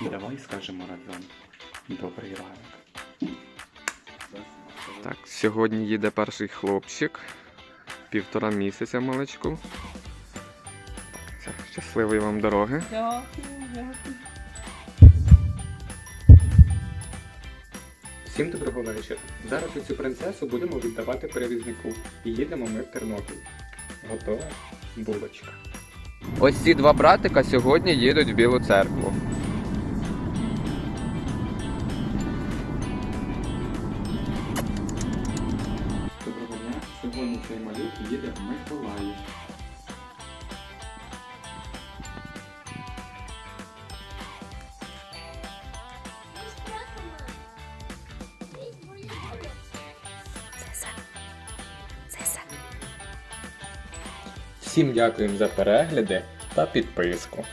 Давай скажемо разом. Добрий ранок. Так, сьогодні їде перший хлопчик. Півтора місяця маличку. Щасливої вам дороги. Дякую, дякую. Всім доброго вечора. Зараз цю принцесу будемо віддавати перевізнику. І їдемо ми в Тернопіль. Готова булочка. Ось ці два братика сьогодні їдуть в Білу церкву. Сьогодні цей малюк їде в Миколаїв. Всім дякуємо за перегляди та підписку.